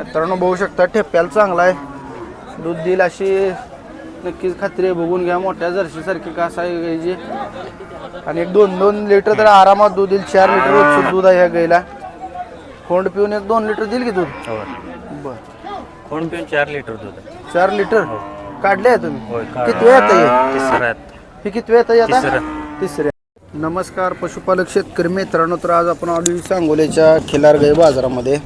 मित्रांनो बघू शकता ठेप्याला चांगला आहे. दूध देईल अशी नक्कीच खात्री आहे. बघून घ्या मोठ्या जर्शीसारखी कासा आहे गाईची आणि एक दोन दोन लिटर तर आरामात दूध देईल. चार लिटर रोजचं दूध आहे ह्या गाईला. खोंड पिऊन एक दोन लिटर देईल की दूध? हो. बर. कोण पिऊन चार लिटर दूध आहे. चार लिटर काढले आहे तुम्ही? होय किती वेळ येतं हे? तिसऱ्यात. हे किती वेळ येतं आता? तिसरं. तिसऱ्या नमस्कार पशुपालक शेतकरी मित्रांनो तर आज आपण आलो सांगोलीच्या खिलारगाई बाजारामध्ये.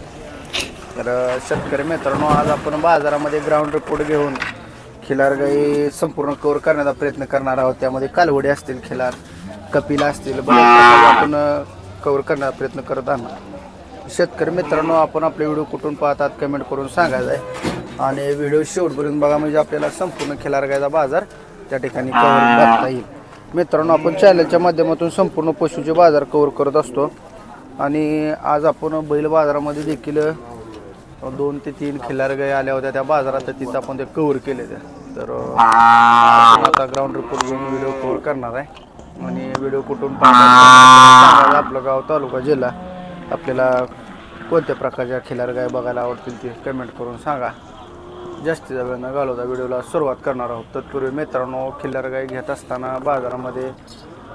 तर शेतकरी मित्रांनो आज आपण बाजारामध्ये ग्राउंड रिपोर्ट घेऊन खिलारगाई संपूर्ण कवर करण्याचा प्रयत्न करणार आहोत. त्यामध्ये कालवडी असतील खिलार कपिला असतील बरेच आपण कवर करण्याचा प्रयत्न करत आहोत. शेतकरी मित्रांनो आपण आपले व्हिडिओ कुठून पाहतात कमेंट करून सांगायचं आहे. आणि व्हिडिओ शेवटपर्यंत बघा म्हणजे आपल्याला संपूर्ण खिलारगायचा बाजार त्या ठिकाणी कवर करता येईल. मित्रांनो आपण चॅनलच्या माध्यमातून संपूर्ण पशूचे बाजार कवर करत असतो. आणि आज आपण बैल बाजारामध्ये देखील दोन ते तीन खिल्लार गाई आल्या होत्या. त्या बाजारात तिथं आपण ते कव्हर केले त्या तर आता ग्राउंड रिपोर्ट घेऊन व्हिडिओ कव्हर करणार आहे. आणि व्हिडिओ कुठून आपलं गाव तालुका जिल्हा. आपल्याला कोणत्या प्रकारच्या खिलार गाय बघायला आवडतील ते कमेंट करून सांगा. जास्तीचा वेळ न घालवता व्हिडिओला सुरुवात करणार आहोत. तत्पूर्वी मित्रांनो खिल्लार गाय घेत असताना बाजारामध्ये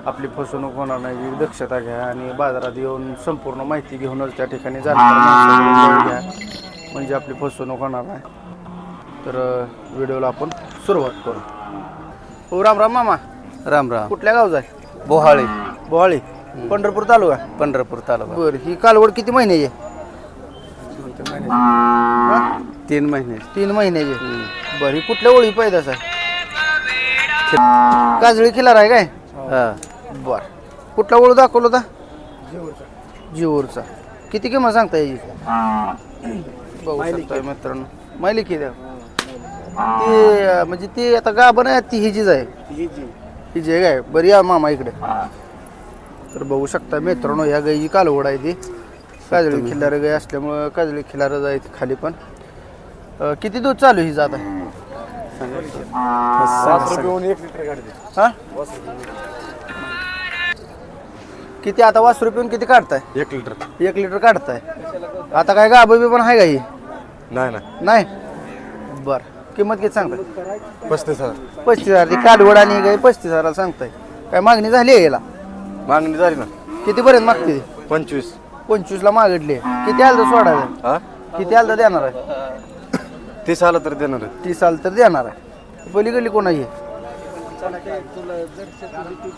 आपली फसवणूक होणार नाही याची दक्षता घ्या आणि बाजारात येऊन संपूर्ण माहिती घेऊनच त्या ठिकाणी गाय घ्या म्हणजे आपली फसवणूक होणार नाही. तर व्हिडिओला आपण सुरुवात करू. हो राम राम मामा. राम राम. कुठल्या गावचा आहे? बोहाळे. बोहाळी. पंढरपूर तालुका? पंढरपूर तालुका. बरं ही कालवड किती महिन्याची आहे? तीन महिने. तीन महिन्याची बरं ही कुठल्या ओळी पैदास आहे? काजळी खिलार आहे काय? हा. बर. कुठला ओळू दाखवला होता? जिओरचा किती किंमत सांगता याची बघू शकता मित्रांनो. आहे? ती म्हणजे ती आता गाभण आहे ती हिजीच आहे. हिजी आहे काय? बरी या मामा इकडे. तर बघू शकता मित्रांनो ह्या गाईची कालवड आहे ती. काजळी खिल्लार गाई असल्यामुळं काजळी खिल्लार आहे ती खाली पण. किती दूध चालू हिचं आता? हा किती आता वास रुपये किती काढताय? एक लिटर. एक लिटर काढताय. आता काय गाभ बी पण आहे का ही? नाही ना नाही? बर. किंमत किती सांगताय? पस्तीस हजार. पस्तीस हजार. ती कालवड आणि गाय पस्तीस हजाराला सांगताय. काय मागणी झाली आहे याला? मागणी झाली ना. किती पर्यंत मागते ती? पंचवीस. पंचवीसला मागितली किती आलं तर सोडायचं हा? किती आलं तर देणार आहे? तीस आलं तर देणार आहे. तीस आलं तर देणार आहे. पलीकडली कोणाची?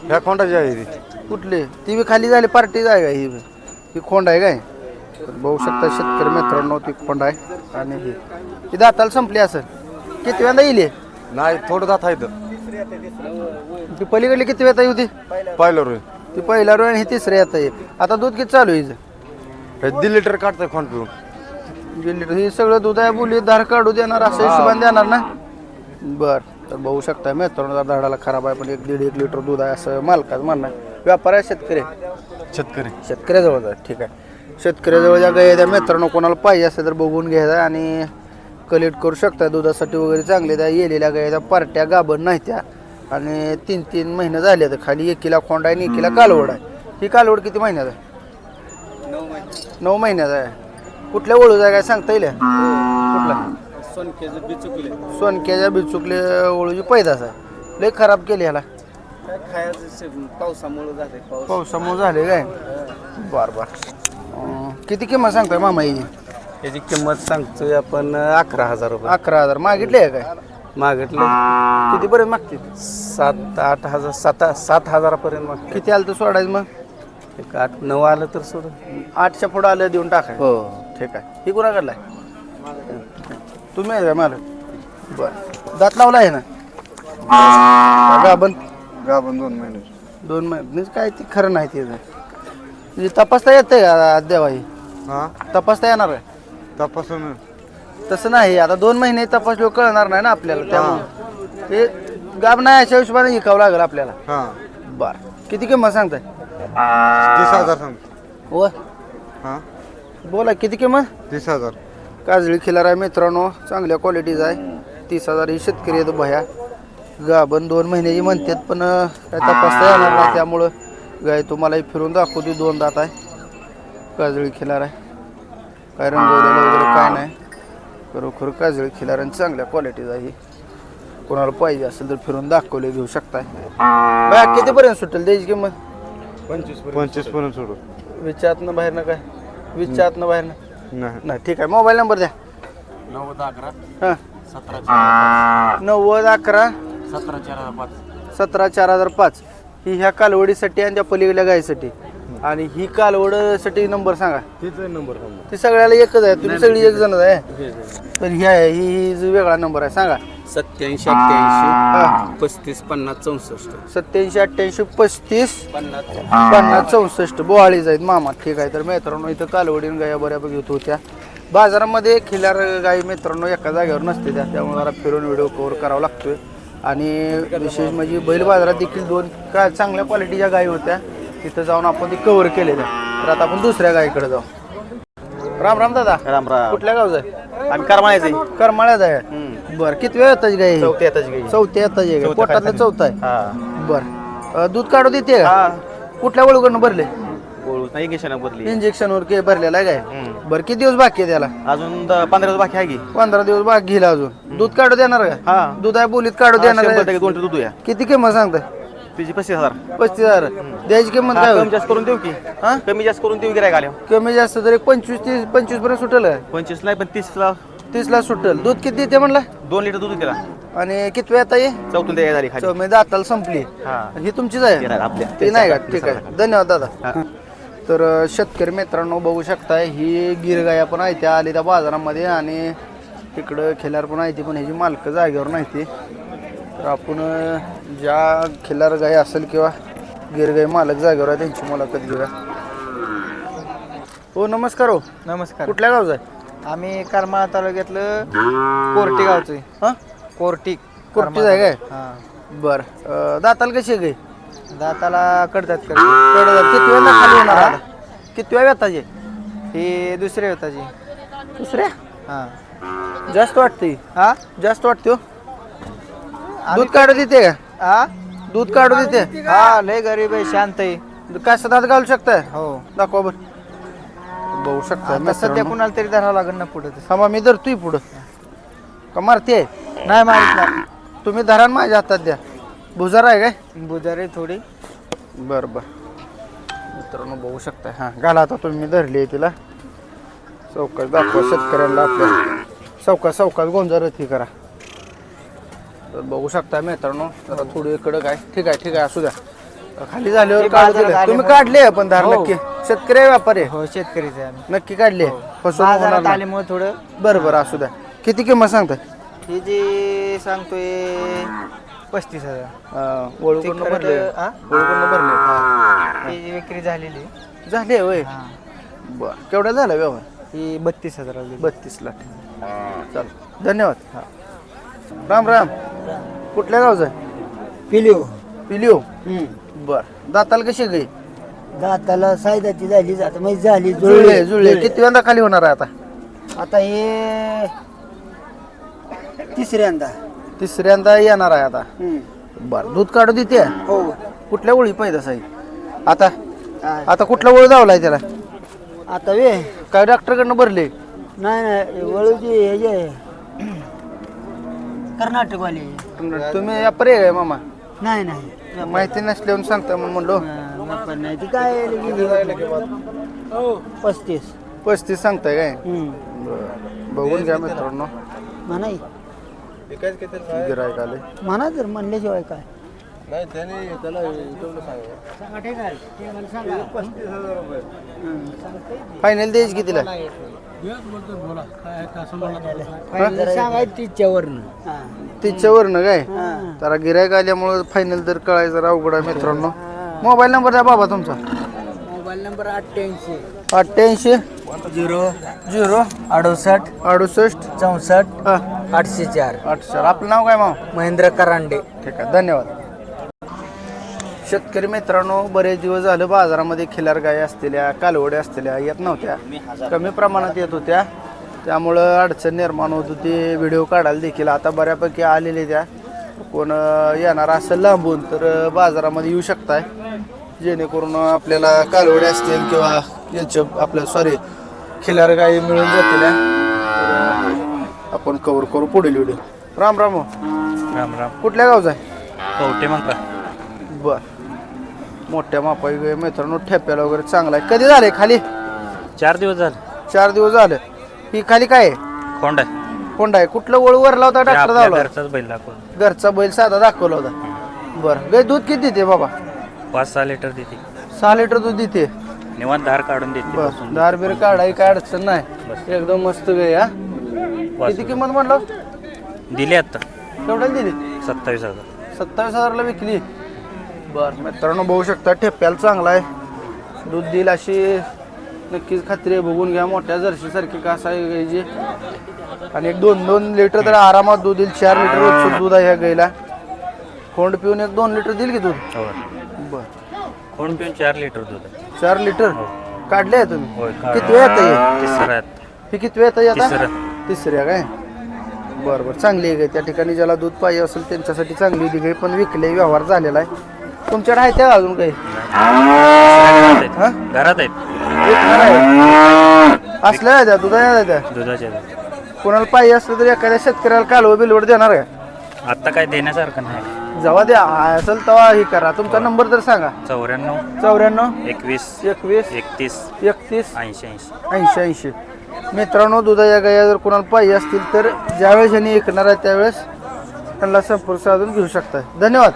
ह्या खोंडाची आहे ती. कुठली? ती बी खाली झाली पार्टी आहे का ही बी? ही खोंड आहे काय? तर बघू शकता शेतकरी मित्रांनो ती खोंड आहे आणि ही. ती दाताला संपली असेल. किती वेळा येईल हे? नाही थोडं जात आहे तर ती पलीकडली किती वेळा होती पाहिलं रे ती पहिला रोय आणि ही तिसऱ्या येत आहे. आता दूध किती चालू आहे हिचं? हे दीड लिटर काढतंय खोंड पिऊन. गेली ही सगळं दूध आहे बोली धार काढू देणार असं हिशोबाने देणार ना? बर. तर बघू शकता मित्रांनो जर झाडाला खराब आहे पण एक दीड एक लिटर दूध आहे असं मालकाचं म्हणणं आहे. व्यापार आहे शेतकरी? आहे. शेतकरी. शेतकऱ्याजवळ जाय ठीक आहे. शेतकऱ्याजवळ ज्या गाय त्या मित्रांनो कोणाला पाहिजे असेल तर बघून घ्यायचा आणि कलेक्ट करू शकता दुधासाठी वगैरे चांगले त्या येलेल्या गाय त्या पार्ट्या गाभण नाही त्या. आणि तीन तीन महिने झाले तर खाली एकीला खोंड आहे आणि एकीला कालवड आहे. ही कालवड किती महिन्यात आहे? नऊ महिन्याचा आहे. कुठल्या ओळूचा आहे काय सांगता येईल? कुठला? सोनक्याच्या बिचुकले. ओळूची पैदास आहे. लय खराब केली ह्याला. पावसामुळे झाले पाऊस. पावसामुळे झाले काय? बर बर. अं, किती किंमत सांगताय मामा हिची याची किंमत सांगतोय आपण अकरा हजार रुपये. अकरा हजार. मागितले आहे काय? मागितले. कितीपर्यंत मागतील? सात आठ हजार सात सात हजारापर्यंत मागते किती आलं तर सोडायचं मग? एक आठ नऊ आलं तर सोड आठच्या पुढं आलं देऊन टाकाय हो. ठीक आहे. ही कुणा काढलाय तुम्ही आहे का मालक. बर. दात लावला आहे ना? गाभण. गाभण दोन महिने. दोन महिने. काय ते खरं नाही ते म्हणजे तपासता येतंय का देवा ही हा? तपासता येणार आहे? तपासून. तसं नाही. आता दोन महिने तपासलो कळणार नाही ना आपल्याला त्यामुळे. हे गाब नाही अशा हिशोबाने विकावं लागेल आपल्याला. हा. बर. किती किंमत सांगताय? तीस हजार सांग व हा? बोला किती किंमत? तीस हजार. काजळी खिलार आहे मित्रांनो चांगल्या क्वालिटीचा आहे. तीस हजार ही शेतकरी येतो भया. गाभण दोन महिन्याची म्हणतात पण काय तपासता येणार नाही. त्यामुळं गाय तुम्हाला ही फिरून दाखवते दोन दात आहे. काजळी खिलार आहे. काय रंगवलेलं वगैरे काय नाही. खरोखर काजळी खिलाऱ्यांची चांगल्या क्वालिटीचा आहे कोणाला पाहिजे असेल तर फिरून दाखवले घेऊ शकताय. बाया कितीपर्यंत सुटेल त्याची किंमत? पंचवीसपर्यंत सोडू विचारातनं बाहेर ना काय? विचारातनं बाहेर ना. नाही नाही ठीक आहे. मोबाईल नंबर द्या. नव्वद अकरा हां. सतरा चार नव्वद अकरा सतरा चार हजार पाच. सतरा चार हजार पाच. ही ह्या कालवडीसाठी आणि त्या पलीकडल्या गायीसाठी. आणि ही कालवडसाठी नंबर सांगा. नंबर ती सगळ्याला एकच आहे. तुम्ही सगळी एक जणच आहे. तर ही आहे ही ही जो वेगळा नंबर आहे. सांगा. सत्याऐंशी. अठ्ठ्याऐंशी पस्तीस पन्नास चौसष्ट. सत्याऐंशी अठ्ठ्याऐंशी पस्तीस पन्नास. पन्नास चौसष्ट. बोहाळीच आहेत मामा. ठीक आहे तर मित्रांनो इथं कालवडीन गाया बऱ्यापैकी येत होत्या. बाजारामध्ये खिलार गाई मित्रांनो एका जागेवर नसते त्या. त्यामुळे जरा फिरून व्हिडिओ कव्हर करावा लागतोय. आणि विशेष म्हणजे बैल बाजारात देखील दोन का चांगल्या क्वालिटीच्या गायी होत्या तिथं जाऊन आपण ती कव्हर केलेल्या तर आता आपण दुसऱ्या गायीकडे जाऊ. राम राम दादा. राम राम. कुठल्या गावचं आहे? आम्ही करमाळ्याचे करमाळ्यात आहे. बरं किती वेळ येताच गाई? चौथी येताच गाई. चौथ्या येताच आहे चौथ्या पोटातलं चौथा आहे. हा. बर. दूध काढू देते का? हा. कुठल्या वळूकडनं भरले? नाही इंजेक्शन बदली इंजेक्शन वर भरलेला आहे काय. बरं किती दिवस बाकी आहे त्याला? अजून द- पंधरा दिवस बाकी आहे की. पंधरा दिवस बाकी घेईल अजून. दूध काढू देणार का? हा. दूध आहे बोलीत काढू देणार शंभर आहे? टक्के दोन लिटर दूध आहे. किती किंमत सांगताय? तिची पस्तीस हजार. पस्तीस हजार. द्यायची किंमत हा, काय कमी होईल? जास्त करून देऊ की. हा? कमी जास्त करून देऊ गिरायक आल्या कमी जास्त तर पंचवीस तीस पंचवीसपर्यंत सुटेल? पंचवीस नाही पण तीस ला सुटेल. दूध किती देते म्हणला? दोन लिटर दूध दिला आणि किती वेळ ये चौथून द्यायला झाली खाली. मी दाताला संपली. हा. ही तुमचीच आहे? आपल्या. ती नाही का? ठीक आहे. हा. धन्यवाद दादा. तर अ, शेतकरी मित्रांनो बघू शकताय ही गिरगाया पण आहे त्या आली त्या बाजारामध्ये आणि तिकडं खिलार पण आहे ती पण ह्याची मालकं जागेवर नाही ती. तर आपण अ, ज्या खिलार गाय असेल किंवा गिरगाई मालक जागेवर आहे त्यांची मुलाखत घेऊया. हो नमस्कार हो. नमस्कार. कुठल्या गावचा आहे? आम्ही करमाळा तालुक्यातलं कोर्टी गावचं आहे. हां? कोर्टी. कोर्टीच आहे काय? हा. बरं. दाताला कशी आहे दाताला कडतात कर कडं- किती वेळा खाली होणार आता? किती वेळा येताचे ही दुसरी होताची दुसऱ्या? हा. जास्त वाटते हा? जास्त वाटते हो. दूध काढू देते का? हा? दूध काढू देते? हा लय गरीब आहे शांत आहे. काय दात घालू शकताय? हो. दाखवा बर. बघू शकता आता सध्या कुणाला तरी धरावं लागेल ना पुढे थांबा मी धरतोय पुढं. का मारते नाही मागितला तुम्ही धरा न माझ्या हातात द्या. भुजार आहे काय? बुजारी थोडी. बर बर. मित्रांनो बघू शकता हां घाला आता तुम्ही धरली आहे तिला. चौकात दाखवा शेतकऱ्यांना आपल्या. चौकात चौकात गोंजार ती करा. तर बघू शकता मित्रांनो जरा थोडी इकडं काय. ठीक आहे ठीक आहे असू द्या. खाली झाल्यावर ते काढू तुम्ही. काढले पण धार हो. नक्की. शेतकरी आहे व्यापारी? आहे? हो शेतकरीच आहे आम्ही. नक्की काढले फसवणूक होणार बाजारात नाही. आल्यामुळे थोडं बरं बरं असू द्या. किती किंमत सांगताय? ही जी सांगतोय पस्तीस हजार. वळूकडनं ते खरं भरले तर- हा? वळूकडनं भरले ही. जी विक्री झालेली. झाले होय? हा. बर. केवढ्या झाला व्यवहार? ही बत्तीस हजार बत्तीस लाख. चाल. धन्यवाद. राम राम. कुठल्या गावचं आहे? पिलिओ पिलिओ बर. दाताला कशी गई? दाताला सायदाची झाली जात म्हणजे झाली जुळले. जुळले किती वेळा खाली होणार आहे आता? आता हे तिसऱ्यांदा. तिसऱ्यांदा येणार आहे आता. बर दूध काढू देते. हो. कुठल्या ओळी पैदास आहे? आता आ- आता कुठला ओळ धावलाय त्याला? आता वे. काय डॉक्टरकडनं भरले? नाही नाही वळूची हे जे. कर्नाटकवाले. तुम्ही व्यापारी आहे मामा? नाही नाही. माहिती नसल्यावर सांगता म्हणून म्हणलो. हा, नाही. ती काय लगी- पस्तीस. पस्तीस सांगताय काय? हम्म. बरं. बघून घ्या मित्रांनो. म्हणाय गिरायक आले म्हणा जर म्हणल्याशिवाय काय. फायनल द्यायची कितीला? सांगाय तिच्यावरनं. तिच्यावरनं काय? जरा गिरायक आल्यामुळं फायनल तर कळायचं जरा अवघड आहे मित्रांनो. मोबाईल नंबर द्या बाबा तुमचा. मोबाईल नंबर अठ्ठ्याऐंशी. अठ्ठ्याऐंशी. झिरो. झिरो. अडुसष्ट. अडुसष्ट. चौसष्ट. आठशे चार. आठ चार. आपलं नाव काय माव महेंद्र करांडे. ठीक आहे धन्यवाद. शेतकरी मित्रांनो बरेच दिवस झालं बाजारामध्ये खिलार गाय असलेल्या कालवड्या असलेल्या येत नव्हत्या. कमी प्रमाणात येत होत्या. त्यामुळं अडचण निर्माण होत होती. व्हिडिओ काढायला देखील आता बऱ्यापैकी आलेले त्या. कोण येणार असेल लांबून तर बाजारामध्ये येऊ शकताय. जेणेकरून आपल्याला कालवड्या असतील किंवा याच्या आपल्या सॉरी खिलार गायी मिळून जातील आपण कव्हर करू पुढील व्हिडिओ राम राम हो. राम राम. कुठल्या गावचा आहे? कवटे का बर. मोठ्या मापाई मित्रांनो ठेप्याला वगैरे चांगला आहे. कधी झाले खाली? चार दिवस झाले. चार दिवस झाले. ही खाली काय आहे? कोंड आहे. कोंडा आहे? कुठलं वळ वरला होता डॉक्टर आपल्या घरचाच बैल दाखवून घरचा बैल साधा दाखवला होता. बरं. गाय दूध किती देते बाबा? पाच सहा लिटर देते. सहा लिटर दूध देते? निवांत धार काढून देते बर. बसून. दार बिर काढाय काय अडचण नाही. एकदम मस्त गाय हा? किती. किंमत म्हणलं दिली आता. केवढ्याला दिली? सत्तावीस हजार. सत्तावीस हजारला विकली. बर. मित्रांनो बघू शकता ठेप्याला चांगला आहे. दूध देईल अशी नक्कीच खात्री आहे. बघून घ्या मोठ्या जर्शीसारखी कासा आहे गायची आणि एक दोन दोन लिटर तर आरामात दूध देईल चार लिटर रोजचं दूध आहे ह्या गाईला. खोंड पिऊन एक दोन लिटर देईल की दूध? हो. बर. कोण पिऊन चार लिटर दूध आहे. चार लिटर? काढले आहे तुम्ही? होय किती वेळ येतं हे? ही किती वेळ येतं आता? तिसरं. तिसऱ्या काय? बरं बरं. चांगली आहे गाय त्या ठिकाणी ज्याला दूध पाहिजे असेल त्यांच्यासाठी चांगली ती गाय पण विकले व्यवहार झालेला आहे. तुमच्याकडे आहे त्या अजून काही? घरात हा? आहेत घरात आहेत. विकणार आहे. असल्या आहे त्या दुधाच्या आहे त्या. दुधाचे आहेत. कोणाला पाहिजे असलं तर एखाद्या शेतकऱ्याला कालवं बिलवड देणार आहे. आता काय देण्यासारखं नाही. जेव्हा द्या असेल तेव्हा हे करा. तुमचा नंबर तर सांगा. चौऱ्याण्णव चौऱ्याण्णव एकवीस एकवीस एकतीस एकतीस ऐंशी ऐंशी. ऐंशी ऐंशी. मित्रांनो दुधाच्या गाया जर कोणाला पाहिजे असतील तर ज्यावेळेस यांनी ऐकणार आहे त्यावेळेस त्यांना संपर्क साधून घेऊ शकता धन्यवाद.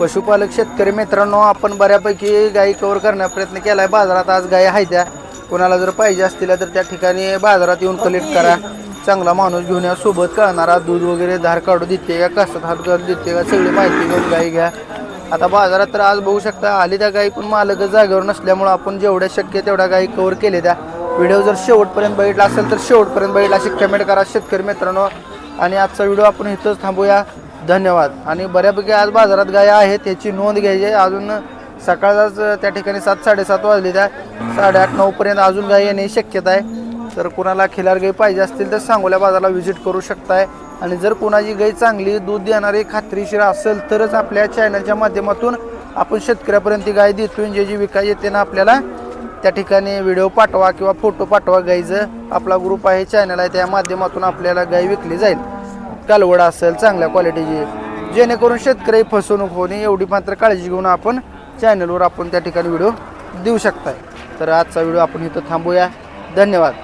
पशुपालक शेतकरी मित्रांनो आपण बऱ्यापैकी गायी कव्हर करण्याचा प्रयत्न केला आहे बाजारात आज गायी आहेत त्या. कोणाला जर पाहिजे असतील तर त्या ठिकाणी बाजारात येऊन कलेक्ट करा. चांगला माणूस घेऊन या. सोबत कळणारा दूध वगैरे धार काढू देते का? कसं हात काढू देते का? सगळी माहिती घेऊन गाई घ्या. आता बाजारात तर आज बघू शकता आली त्या गाई पण मालक जागेवर नसल्यामुळं आपण जेवढ्या शक्य तेवढ्या गाई कव्हर केले त्या. व्हिडिओ जर शेवटपर्यंत बघितला असेल तर शेवटपर्यंत बघितला. अशी कमेंट करा शेतकरी मित्रांनो. आणि आजचा व्हिडिओ आपण इथंच थांबूया. धन्यवाद. आणि बऱ्यापैकी आज बाजारात गाय आहेत त्याची नोंद घ्यायची आहे. अजून सकाळचाच त्या ठिकाणी सात साडेसात वाजले त्या साडेआठ नऊपर्यंत अजून गाय येण्याची शक्यता आहे. तर कुणाला खिलार गाय पाहिजे असतील तर सांगोल्या बाजाराला व्हिजिट करू शकताय. आणि जर कुणाची गाय चांगली दूध देणारी खात्रीशीर असेल तरच आपल्या चॅनलच्या माध्यमातून आपण शेतकऱ्यापर्यंत ती गाय देतोय. जे जी विकाय येते ना आपल्याला त्या ठिकाणी व्हिडिओ पाठवा किंवा फोटो पाठवा. गाईचं आपला ग्रुप आहे चॅनल आहे त्या माध्यमातून आपल्याला गाय विकली जाईल. कालवड असेल चांगल्या क्वालिटीची जेणेकरून शेतकरी फसवणूक होणे एवढी मात्र काळजी घेऊन आपण चॅनलवर आपण त्या ठिकाणी व्हिडिओ देऊ शकताय. तर आजचा व्हिडिओ आपण इथं थांबूया. धन्यवाद.